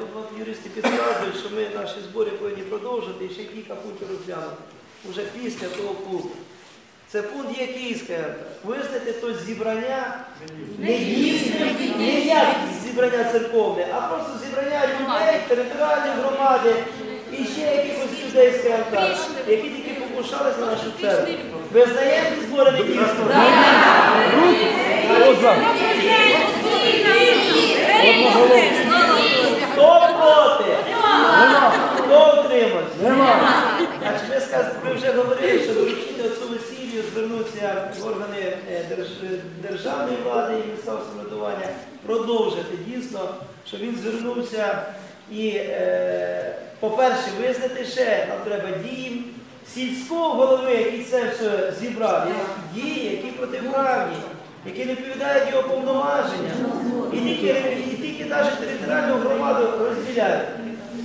Тут от юристи підказують, що ми наші збори повинні продовжити і ще кілька пунктів розглянути. Уже після того пункту. Це пункт є Київська. Визнати то зібрання не як зібрання церковне, а просто зібрання людей, територіальної громади і ще якихось людей з КМК, які тільки покушалися на нашу церкву. Визнаємо ці збори не дійсними? Хто проти? Хто утримався? Значить, ви, сказ- ви вже говорили, що доручити отцу Василію звернутися в органи е, держ- державної влади і місцевого самоврядування, продовжити дійсно, що він звернувся і, е, по-перше, визнати ще нам треба дії сільського голови, який це все зібрав, дії, які протиправні, які не відповідають його повноваженням, і тільки навіть територіальну громаду розділяють.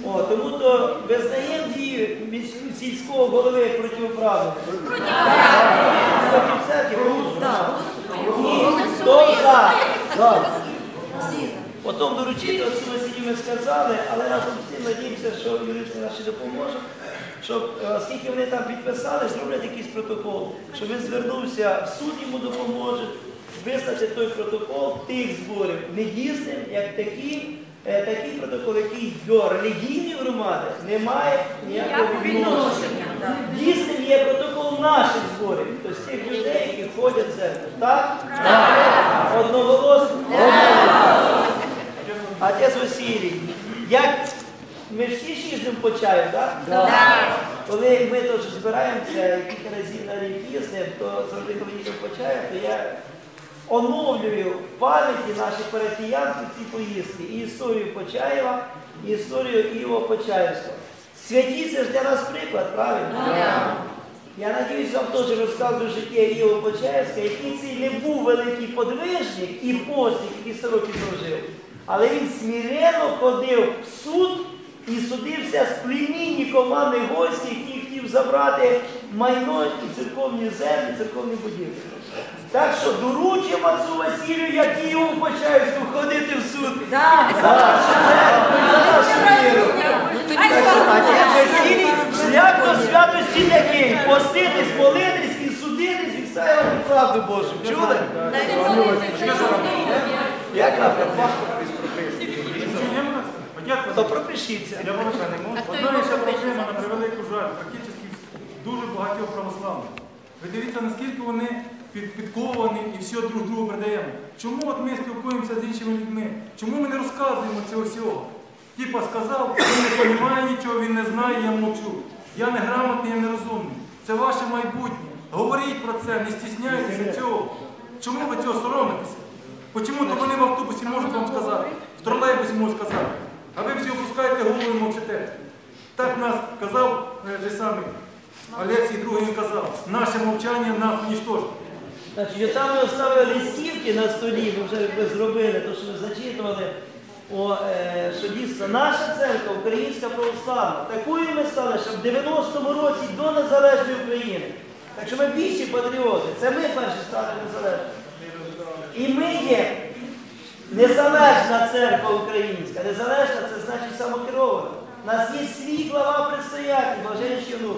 О, тому то визнаємо дії сільського голови. Проти хто за? Потім доручити ми сказали, але разом з тим надіємося, що юристи наші допоможуть, щоб, е, оскільки вони там підписали, зроблять якийсь протокол, що він звернувся в суд йому допоможе, визнати той протокол тих зборів недійсним, як такі, е, такий протокол, який до релігійної громади не має ніякого відношення. Дійсним є протокол наших зборів, тобто тих людей, які ходять в церкву. Так? Одноголосно? Отець Василій, як ми всі ж їздимо по чаю, так? Коли ми теж збираємося кілька разів на рік їздимо, то завжди, коли їдемо по чаю, то я оновлюю в пам'яті наших парафіян ці поїздки. І історію Почаєва, і історію Іво Почаївського. Святі це ж для нас приклад, правильно? Я надіюсь, вам теж розказую життя Іова Почаївська, який цей не був великий подвижник і постник, який 100 років прожив. Але він смиренно ходив в суд і судився з племінником Анни Гольської, який хотів забрати майно і церковні землі, церковні будівлі. Так що доручимо отцу Василю, як і Іову Почаївську, ходити в суд. За нашу віру. Так Отець Василій, шлях до святості який? Поститись, молитись і судитись, і відстоювати правду Божу. Чули? Як нам? Подякую. То пропишіться. Я вибачаю, не можу. Одна ще проблема на превелику жаль, практично дуже багатьох православних. Ви дивіться, наскільки вони підковані і все друг другу передаємо. Чому от ми спілкуємося з іншими людьми? Чому ми не розказуємо цього всього? Типа сказав, він не розуміє нічого, він не знає, я мовчу. Я не грамотний, я не розумний. Це ваше майбутнє. Говоріть про це, не стісняйтеся цього. Чому ви цього соромитеся? Чому то вони в автобусі можуть вам сказати, в тролейбусі можуть сказати, а ви всі опускаєте голову і мовчите. Так нас казав е, той самий Олексій другий казав, наше мовчання нас унічтожить. Значить, там ми оставили листівки на столі, ми вже якби зробили, то що ви зачитували, о, е, що дійсно наша церква, українська православна, такою ми стали, що в 90-му році до незалежної України. Так що ми більші патріоти, це ми перші стали незалежними. І ми є незалежна церква українська. Незалежна це значить самокерована. У нас є свій глава предстоятель, блаженніший внук.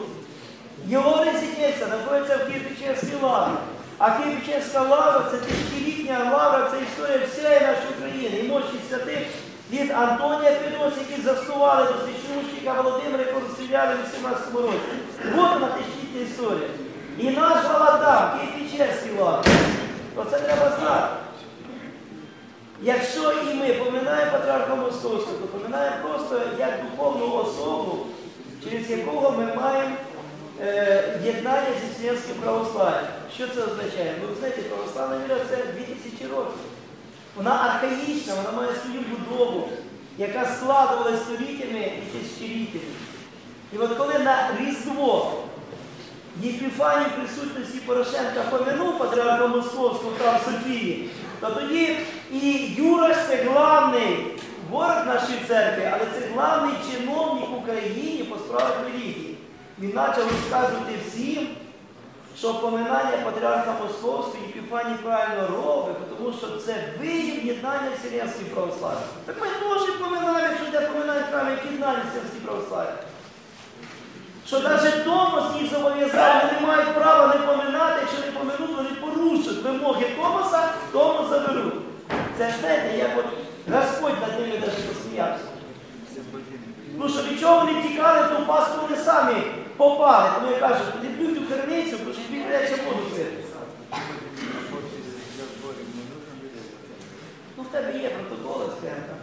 Його резиденція знаходиться в Києво-Печерській лаврі. А Києво-Печерська лавра це тисячолітня лавра, це історія всієї нашої України. І мощі святих від Антонія Федос, які заснували до священника Володимира, якого розстріляли в 18 році. От вона тисячолітня історія. І наш глава там, Києво-Печерській лаврі. Оце треба знати. Якщо і ми поминаємо патріарха Московського, то поминаємо просто як духовну особу, через якого ми маємо єднання зі святським православ'ям. Що це означає? Ну, ви знаєте, православна віра це 2000 років. Вона архаїчна, вона має свою будову, яка складувалася століттями і тисячоліттями. І от коли на Різдво Єпіфаній присутності Порошенка помянув патріарха Московського там Софії, то тоді і Юраш це главний ворог нашої церкви, але це главний чиновник в Україні по справах релігії. Він почав розказувати всім, що поминання патріарха Московського Єпіфаній правильно робить, тому що це вияв єднання вселенських православ'я. Так ми теж поминаємо, якщо йде про православ'я. Що навіть Томос їх зобов'язав, вони мають права не поминати, якщо не поминуть, вони порушать вимоги Томоса, Томос заберуть. Це знаєте, як от Господь над ними навіть посміявся. Ну що від чого вони тікали, то в пасту вони самі попали. Тому я кажу, не п'ють у керницю, бо що тобі краще воду пити. Ну, в тебе є протоколи скажімо.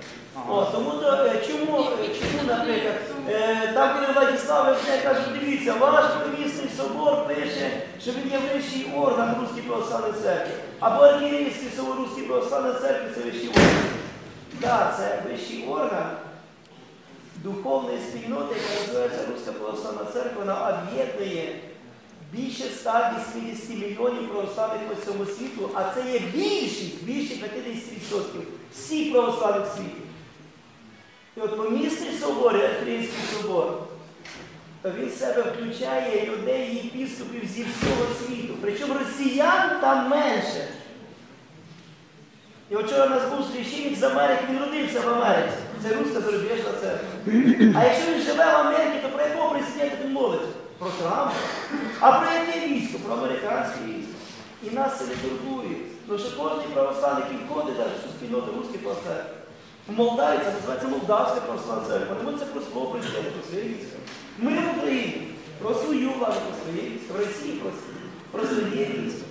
О, тому то, е, чому, е, чому, наприклад, е, там, коли Владислав каже, дивіться, ваш помісний собор пише, що він є вищий орган Руської православної церкви. Або архієрейський собор Руської православної церкви це вищий орган. Так, це вищий орган духовної спільноти, яка називається Руська православна церква, вона об'єднує більше 180 мільйонів православних по всьому світу, а це є більшість, більше 50% всіх православних світів. І от помісний собор, і собор, він в себе включає людей єпіскопів зі всього світу. Причому росіян там менше. І вчора у нас був священник з Америки, він родився в Америці. Це руська зарубіжна церква. А якщо він живе в Америці, то про якого президента він молиться? Про Трампа. А про яке військо? Про американське військо. І нас це не турбує. Тому що кожен православний входить навіть у спільноту руської православ'я. В Молдаві це називається Молдавська православна церква. Вони це про слово президента, про своє військо. Ми в Україні про свою владу, про своє військо. В Росії про своє військо.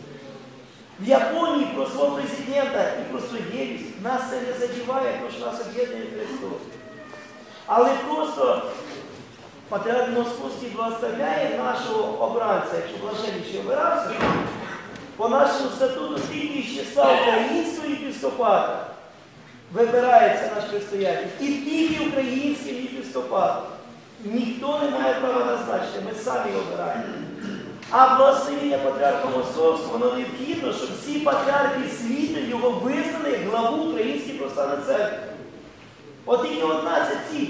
В Японії про свого президента і про своє. Нас це не задіває, тому що нас об'єднує Христос. Але просто Патріарх Московський благословляє нашого обранця, якщо блаженніший обирався, по нашому статуту тільки з числа українського єпископата вибирається наш предстоятель. І тільки українським єпископатом. Ніхто не має права назначити, ми самі обираємо. А благословення патріарха Московського, воно необхідно, щоб всі патріархи світу його визнали главу Української православної церкви. От тільки одна це ці.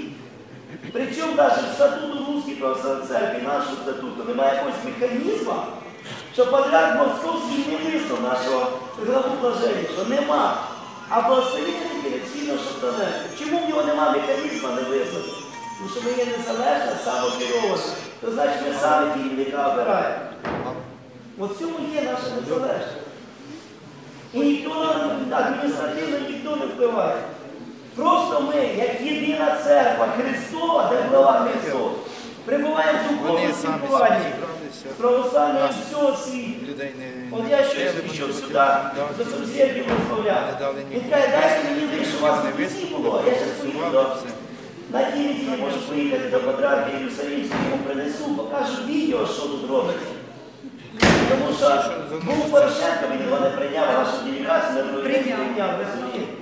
Причому навіть в статуту Руської православної церкви, нашого статуту, немає якогось механізму, що патріарх Московський не визнав нашого главу блаженнішого. Нема. А необхідно, щоб донести. Чому в нього немає механізму не визнати? Тому що ми є незалежна, самокерована. То значить ми самі керівника обираємо. От в цьому є наша незалежність. І ніхто нам адміністративно ніхто не впливає. Просто ми, як єдина церква Христова, де глава Христос, прибуваємо в духовному спілкуванні православною всього світу. От я щось вони сюди, до сусідів розмовляв. Він каже, дайте мені лише у вас кінці було. Я зараз поїду. На тій неділі можу поїхати до Патріарха Єрусалимського, йому принесу, покажу відео, що тут робиться. Тому що був Порошенко, він його не прийняв, а наша делегація другий прийняв, розумієте?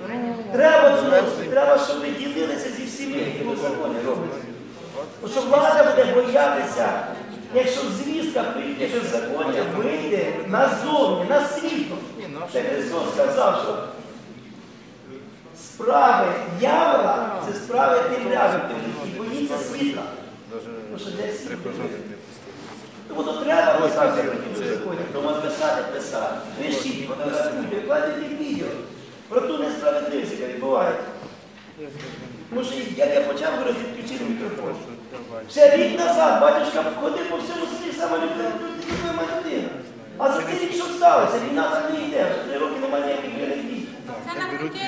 Треба треба, щоб ви ділилися зі всіми, які в законі робиться. Бо що влада буде боятися, якщо звістка прийде беззаконня, вийде назовні, на світло. Це Христос сказав, що справи явора це справи темряви, і боїться світла. Тому то треба писати проти беззаконня. Тому писати, писати. Пишіть, фотографуйте, вкладайте відео про ту несправедливість, яка відбувається. Тому що як я почав говорити, відключили мікрофон. Ще рік назад батюшка ходив по всьому селі саме людина. А за цей рік що сталося? Війна там не йде, вже три роки немає ніяких накрутило